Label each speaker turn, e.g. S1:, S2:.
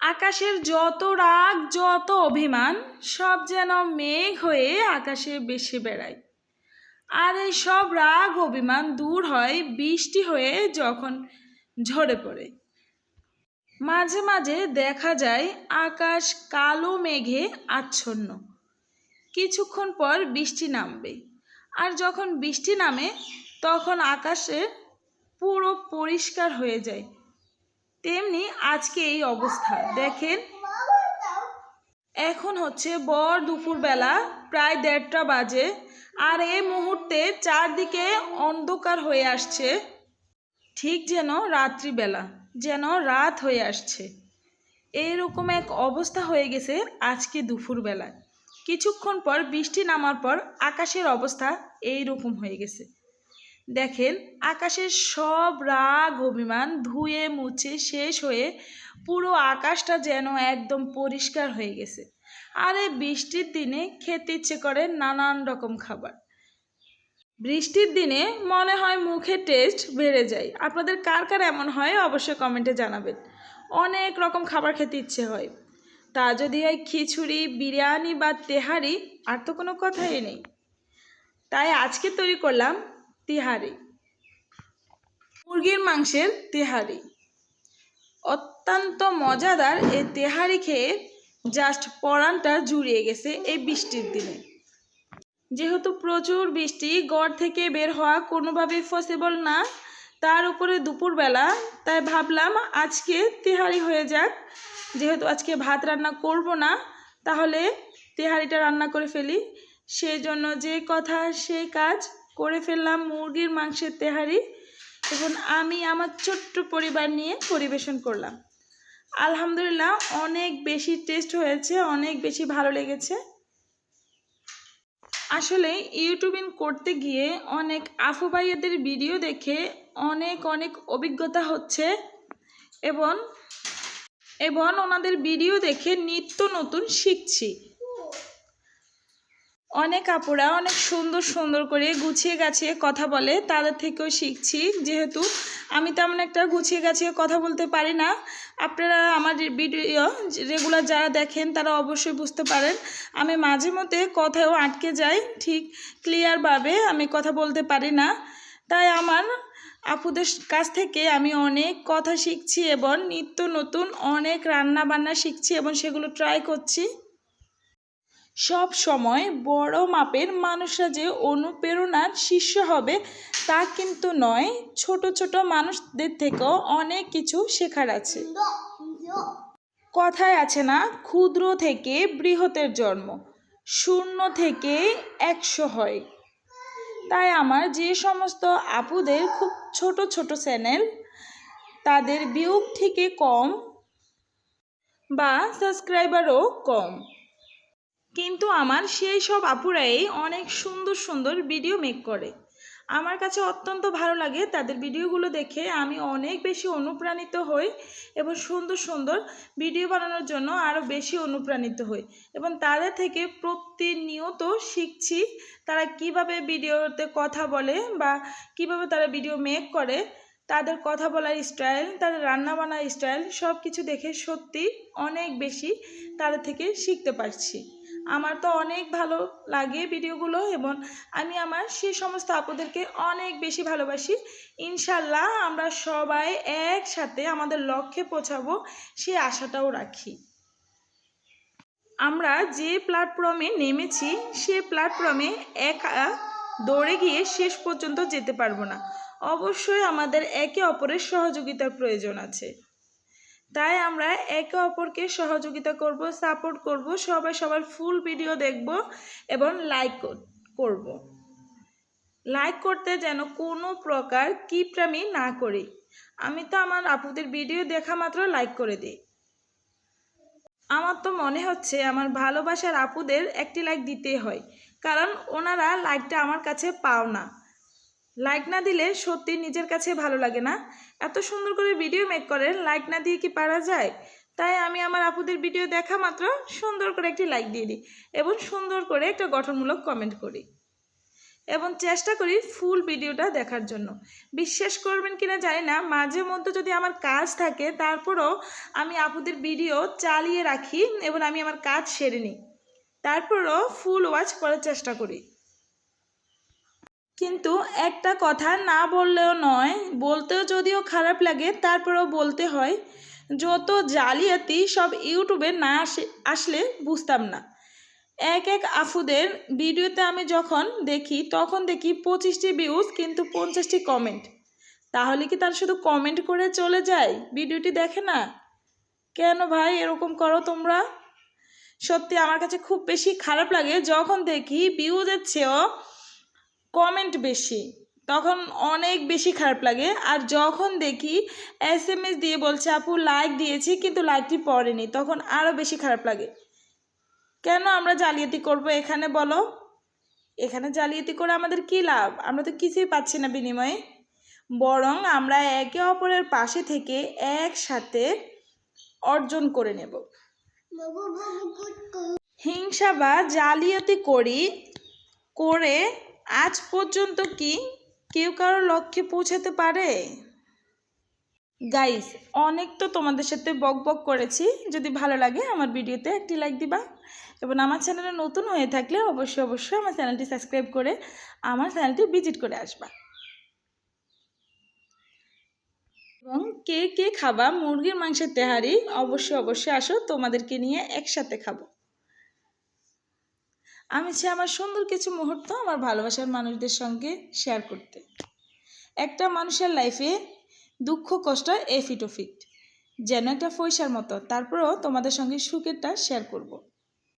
S1: আকাশের যত রাগ, যত অভিমান, সব যেন মেঘ হয়ে আকাশে বেশি বেড়ায়। আর এই সব রাগ, অভিমান দূর হয় বৃষ্টি হয়ে যখন ঝরে পড়ে। মাঝে মাঝে দেখা যায় আকাশ কালো মেঘে আচ্ছন্ন। কিছুক্ষণ পর বৃষ্টি নামবে। আর যখন বৃষ্টি নামে, তখন আকাশে পুরো পরিষ্কার হয়ে যায়। তেমনি আজকে এই অবস্থা। দেখেন, এখন হচ্ছে বর দুপুরবেলা, প্রায় দেড়টা বাজে, আর এই মুহূর্তে চারদিকে অন্ধকার হয়ে আসছে। ঠিক যেন রাত্রিবেলা, যেন রাত হয়ে আসছে। এইরকম এক অবস্থা হয়ে গেছে আজকে দুপুরবেলায়। কিছুক্ষণ পর বৃষ্টি নামার পর আকাশের অবস্থা এই রকম হয়ে গেছে। দেখেন, আকাশের সব রাগ অভিমান ধুয়ে মুছে শেষ হয়ে পুরো আকাশটা যেন একদম পরিষ্কার হয়ে গেছে। আর এই বৃষ্টির দিনে খেতে ইচ্ছে করে নানান রকম খাবার। বৃষ্টির দিনে মনে হয় মুখে টেস্ট বেড়ে যায়। আপনাদের কার কার এমন হয় অবশ্যই কমেন্টে জানাবেন। অনেক রকম খাবার খেতে ইচ্ছে হয়। তা যদি হয় খিচুড়ি, বিরিয়ানি বা তেহারি, আর তো কোনো কথাই নেই। তাই আজকে তৈরি করলাম তিহারি। মুরগির মাংসের তেহারি। অত্যন্ত মজাদার এই তেহারি খেয়ে জাস্ট পরানটা জুড়িয়ে গেছে এই বৃষ্টির দিনে। যেহেতু প্রচুর বৃষ্টি, গড় থেকে বের হওয়া কোনোভাবেই পসিবল না। তার উপরে দুপুরবেলা, তাই ভাবলাম আজকে তেহারি হয়ে যাক। যেহেতু আজকে ভাত রান্না করব না, তাহলে তেহারিটা রান্না করে ফেলি। সেই জন্য যে কথা, সেই কাজ করে ফেললাম মুরগির মাংসের তেহারি এবং আমি আমার ছোট্ট পরিবার নিয়ে পরিবেশন করলাম। আলহামদুলিল্লাহ, অনেক বেশি টেস্ট হয়েছে, অনেক বেশি ভালো লেগেছে। আসলে ইউটিউবিং করতে গিয়ে অনেক আফু ভাইয়াদের ভিডিও দেখে অনেক অনেক অভিজ্ঞতা হচ্ছে এবং এবং ওনাদের ভিডিও দেখে নিত্য নতুন শিখছি। অনেক আপুরা অনেক সুন্দর সুন্দর করে গুছিয়ে গাছিয়ে কথা বলে, তাদের থেকেও শিখছি। যেহেতু আমি তেমন একটা গুছিয়ে গাছিয়ে কথা বলতে পারি না। আপনারা আমার ভিডিও রেগুলার যারা দেখেন, তারা অবশ্যই বুঝতে পারেন। আমি মাঝে মধ্যে কথাও আটকে যাই, ঠিক ক্লিয়ারভাবে আমি কথা বলতে পারি না। তাই আমার আপুদের কাছ থেকে আমি অনেক কথা শিখছি এবং নিত্য নতুন অনেক রান্না বান্না শিখছি এবং সেগুলো ট্রাই করছি। সব সময় বড় মাপের মানুষরা যে অনুপ্রেরণার শীর্ষ হবে, তা কিন্তু নয়। ছোট ছোট মানুষদের থেকেও অনেক কিছু শেখার আছে। কথায় আছে না, ক্ষুদ্র থেকে বৃহতের জন্ম, শূন্য থেকে একশো হয়। তাই আমার যে সমস্ত আপুদের খুব ছোট ছোট চ্যানেল, তাদের ভিউ থেকে কম বা সাবস্ক্রাইবারও কম। কিন্তু আমার সেই সব আপুরাই অনেক সুন্দর সুন্দর ভিডিও মেক করে। আমার কাছে অত্যন্ত ভালো লাগে তাদের ভিডিওগুলো দেখে আমি অনেক বেশি অনুপ্রাণিত হই এবং সুন্দর সুন্দর ভিডিও বানানোর জন্য আরও বেশি অনুপ্রাণিত হই এবং তাদের থেকে প্রতিনিয়ত শিখছি তারা কীভাবে ভিডিওতে কথা বলে বা কীভাবে তারা ভিডিও মেক করে, তাদের কথা বলার স্টাইল তাদের রান্না বান্নার স্টাইল সব কিছু দেখে সত্যি অনেক বেশি তাদের থেকে শিখতে পারছি। আমার তো অনেক ভালো লাগে ভিডিওগুলো এবং আমি আমার সেই সমস্ত আপুদেরকে অনেক বেশি ভালোবাসি। ইনশাল্লাহ আমরা সবাই একসাথে আমাদের লক্ষ্যে পৌঁছাবো সে আশাটাও রাখি। আমরা যে প্ল্যাটফর্মে নেমেছি, সে প্ল্যাটফর্মে একা দৌড়ে গিয়ে শেষ পর্যন্ত যেতে পারব না। অবশ্যই আমাদের একে অপরের সহযোগিতার প্রয়োজন আছে। তাই আমরা একে অপরকে সহযোগিতা করব সাপোর্ট করব, সবাই সবার ফুল ভিডিও দেখব এবং লাইক করব। লাইক করতে যেন কোনো প্রকার কিপটামি না করি। আমি তো আমার আপুদের ভিডিও দেখা মাত্র লাইক করে দিই। আমার তো মনে হচ্ছে আমার ভালোবাসার আপুদের একটি লাইক দিতেই হয়, কারণ ওনারা লাইকটা আমার কাছে পাও না। লাইক না দিলে সত্যি নিজের কাছে ভালো লাগে না। এত সুন্দর করে ভিডিও মেক করেন লাইক না দিয়ে কি পারা যায়? তাই আমি আমার আপুদের ভিডিও দেখা মাত্র সুন্দর করে একটি লাইক দিয়ে দিই এবং সুন্দর করে একটা গঠনমূলক কমেন্ট করি। এবং চেষ্টা করি ফুল ভিডিওটা দেখার জন্য। বিশ্বাস করবেন কিনা জানি না, মাঝে মধ্যে যদি আমার কাজ থাকে, তারপরও আমি আপুদের ভিডিও চালিয়ে রাখি এবং আমি আমার কাজ সেরে নিই। তারপরও ফুল ওয়াচ করার চেষ্টা করি। কিন্তু একটা কথা না বললেও নয়, বলতেও যদিও খারাপ লাগে, তারপরেও বলতে হয়। যত জালিয়াতি সব ইউটিউবে না আসে, আসলে বুঝতাম না। এক এক আফুদের ভিডিওতে আমি যখন দেখি, তখন দেখি পঁচিশটি ভিউজ কিন্তু পঞ্চাশটি কমেন্ট তাহলে কি তার শুধু কমেন্ট করে চলে যায়? ভিডিওটি দেখে না? কেন ভাই এরকম করো তোমরা? সত্যি আমার কাছে খুব বেশি খারাপ লাগে যখন দেখি ভিউজের চেয়েও কমেন্ট বেশি, তখন অনেক বেশি খারাপ লাগে। আর যখন দেখি এস এম এস দিয়ে বলছে, আপু লাইক দিয়েছি, কিন্তু লাইকটি পড়েনি। তখন আরও বেশি খারাপ লাগে। কেন আমরা জালিয়াতি করব এখানে বলো? এখানে জালিয়াতি করে আমাদের কী লাভ? আমরা তো কিছুই পাচ্ছি না বিনিময়ে। বরং আমরা একে অপরের পাশে থেকে একসাথে অর্জন করে নেব। হিংসা বা জালিয়াতি করি, করে আজ পর্যন্ত কি কেউ কারও লক্ষ্যে পৌঁছাতে পারে? গাইস অনেক তো তোমাদের সাথে বক বক করেছি। যদি ভালো লাগে আমার ভিডিওতে একটি লাইক দিবা। এবং আমার চ্যানেলে নতুন হয়ে থাকলে অবশ্যই অবশ্যই আমার চ্যানেলটি সাবস্ক্রাইব করে আমার চ্যানেলটি ভিজিট করে আসবা। এবং কে কে খাবা? মুরগির মাংসের তেহারি অবশ্যই অবশ্যই আসো। তোমাদেরকে নিয়ে একসাথে খাব। আমি চাই আমার সুন্দর কিছু মুহূর্ত আমার ভালোবাসার মানুষদের সঙ্গে শেয়ার করতে একটা মানুষের লাইফে দুঃখ, কষ্ট এফিট ওফিট যেন একটা পয়সার মতো, তারপরেও তোমাদের সঙ্গে সুখেরটা শেয়ার করব।